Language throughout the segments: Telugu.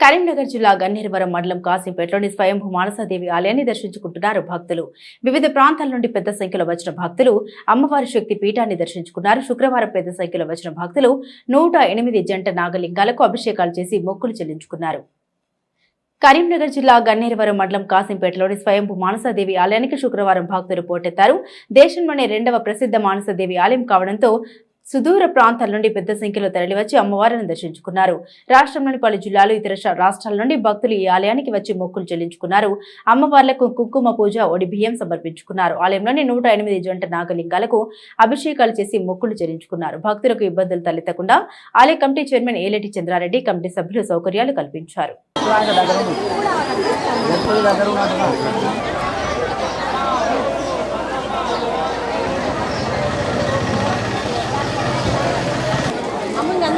కరీంనగర్ జిల్లా గన్నేరువరం మండలం కాసింపేటలోని స్వయంభూ మానసాదేవి ఆలయాన్ని దర్శించుకుంటున్నారు భక్తులు. వివిధ ప్రాంతాల నుండి పెద్ద సంఖ్యలో వచ్చిన భక్తులు అమ్మవారి శక్తి పీఠాన్ని దర్శించుకున్నారు. శుక్రవారం పెద్ద సంఖ్యలో వచ్చిన భక్తులు నూట ఎనిమిది జంట నాగలింగాలకు అభిషేకాలు చేసి మొక్కులు చెల్లించుకున్నారు. కరీంనగర్ జిల్లా గన్నేరువరం మండలం కాసింపేటలోని స్వయంభూ మానసాదేవి ఆలయానికి శుక్రవారం భక్తులు పోటెత్తారు. దేశంలోనే రెండవ ప్రసిద్ధ మానసాదేవి ఆలయం కావడంతో సుదూర ప్రాంతాల నుండి పెద్ద సంఖ్యలో తరలివచ్చి అమ్మవారిని దర్శించుకున్నారు. రాష్ట్రంలోని పలు జిల్లాలు ఇతర రాష్ట్రాల నుండి భక్తులు ఈ ఆలయానికి వచ్చి మొక్కులు చెల్లించుకున్నారు. అమ్మవార్లకు కుంకుమ పూజ ఒడి బియ్యం సమర్పించుకున్నారు. ఆలయంలోని నూట ఎనిమిది జంట నాగలింగాలకు అభిషేకాలు చేసి మొక్కులు చెల్లించుకున్నారు. భక్తులకు ఇబ్బందులు తలెత్తకుండా ఆలయ committee chairman Elati Chandrareddy committee సభ్యులు సౌకర్యాలు కల్పించారు. అమ్మ ఇంక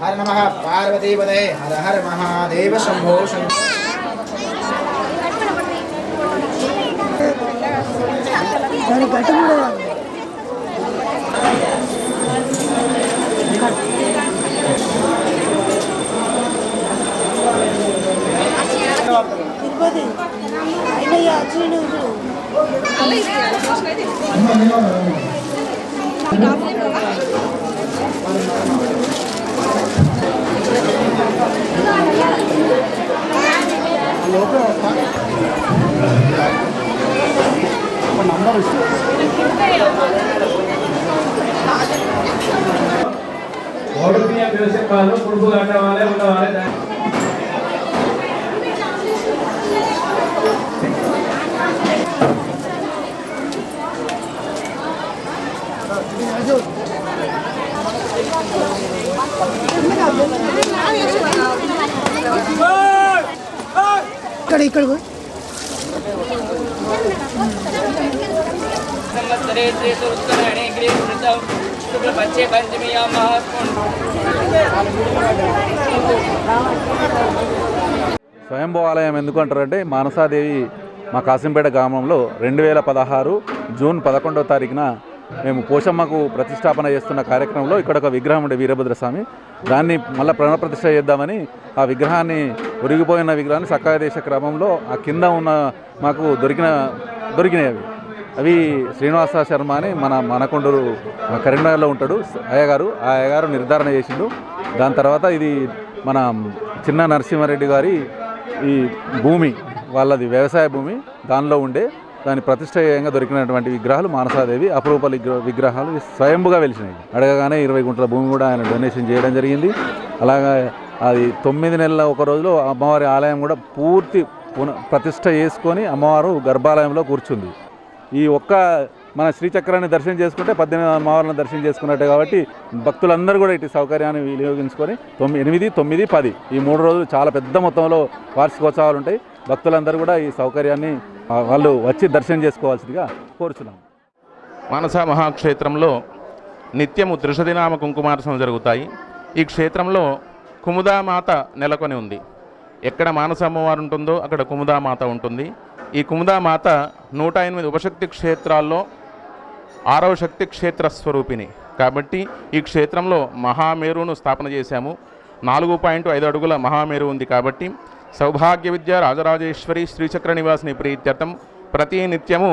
హర నమ పార్వతీపదే హర హర మహాదేవ శంభో 옆에 할까? 한번 남발을 Oh! ఇక్కడ ఇక్కడ స్వయంభవాలయం ఎందుకు అంటారంటే మానసాదేవి మా కాసింపేట గ్రామంలో రెండు వేల పదహారు జూన్ పదకొండవ తారీఖున మేము పోషమ్మకు ప్రతిష్టాపన చేస్తున్న కార్యక్రమంలో ఇక్కడ ఒక విగ్రహం ఉండే వీరభద్రస్వామి. దాన్ని మళ్ళీ ప్రణప్రతిష్ఠ చేద్దామని ఆ విగ్రహాన్ని ఒరిగిపోయిన విగ్రహాన్ని చక్కగా చేసే క్రమంలో ఆ కింద ఉన్న మాకు దొరికిన దొరికినాయి అవి. అవి శ్రీనివాస శర్మ అని మన మనకొండూరు కరీంనగర్లో ఉంటాడు. అయ్యగారు ఆ అయ్యగారు నిర్ధారణ చేసిండు. దాని తర్వాత ఇది మన చిన్న నరసింహారెడ్డి గారి ఈ భూమి వాళ్ళది వ్యవసాయ భూమి. దానిలో ఉండే దాని ప్రతిష్టయంగా దొరికినటువంటి విగ్రహాలు మానసాదేవి అపురూప విగ్రహాలు స్వయంభుగా వెలిసినాయి అడగగానే ఇరవై గుంటల భూమి కూడా ఆయన డొనేషన్ చేయడం జరిగింది. అలాగా అది తొమ్మిది నెలల ఒక రోజులో అమ్మవారి ఆలయం కూడా పూర్తి పున ప్రతిష్ట చేసుకొని అమ్మవారు గర్భాలయంలో కూర్చుంది. ఈ ఒక్క మన శ్రీచక్రాన్ని దర్శనం చేసుకుంటే పద్దెనిమిది అమ్మవారిని దర్శనం చేసుకున్నట్టే కాబట్టి భక్తులందరూ కూడా ఇటు సౌకర్యాన్ని వినియోగించుకొని తొమ్మిది ఎనిమిది తొమ్మిది పది ఈ మూడు రోజులు చాలా పెద్ద మొత్తంలో వార్షికోత్సవాలు ఉంటాయి. భక్తులందరూ కూడా ఈ సౌకర్యాన్ని వాళ్ళు వచ్చి దర్శనం చేసుకోవాల్సిందిగా కోరుచున్నాం మానస మహాక్షేత్రంలో నిత్యము త్రిషదినామ కుంకుమార్చనలు జరుగుతాయి. ఈ క్షేత్రంలో కుముదామాత నెలకొని ఉంది. ఎక్కడ మానస అమ్మవారు ఉంటుందో అక్కడ కుముదామాత ఉంటుంది. ఈ కుముదామాత నూట ఎనిమిది ఉపశక్తి క్షేత్రాల్లో ఆరవ శక్తి క్షేత్ర స్వరూపిణి. కాబట్టి ఈ క్షేత్రంలో మహామేరును స్థాపన చేశాము. నాలుగు పాయింట్ ఐదు అడుగుల మహామేరు ఉంది కాబట్టి సౌభాగ్య విద్య రాజరాజేశ్వరి శ్రీచక్ర నివాసిని ప్రీత్యర్థం. ప్రతి నిత్యము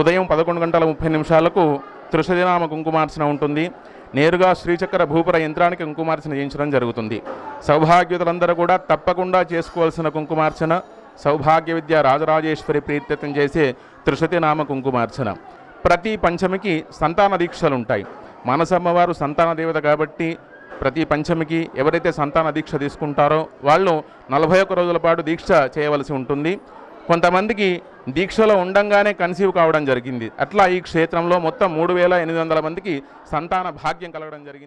ఉదయం పదకొండు గంటల ముప్పై నిమిషాలకు త్రిశదినామ కుంకుమార్చన ఉంటుంది. నేరుగా శ్రీచక్ర భూపుర యంత్రానికి కుంకుమార్చన చేయించడం జరుగుతుంది. సౌభాగ్యుతులందరూ కూడా తప్పకుండా చేసుకోవాల్సిన కుంకుమార్చన సౌభాగ్య విద్య రాజరాజేశ్వరి ప్రీత్యర్థం చేసే త్రిశతినామ కుంకుమార్చన. ప్రతి పంచమికి సంతాన దీక్షలు ఉంటాయి మానసమ్మవారు సంతాన దేవత కాబట్టి ప్రతి పంచమికి ఎవరైతే సంతాన దీక్ష తీసుకుంటారో వాళ్ళు నలభై ఒక్క రోజుల పాటు దీక్ష చేయవలసి ఉంటుంది. కొంతమందికి దీక్షలో ఉండంగానే కన్సీవ్ కావడం జరిగింది. అట్లా ఈ క్షేత్రంలో మొత్తం మూడు వేల ఎనిమిది వందల మందికి సంతాన భాగ్యం కలగడం జరిగింది.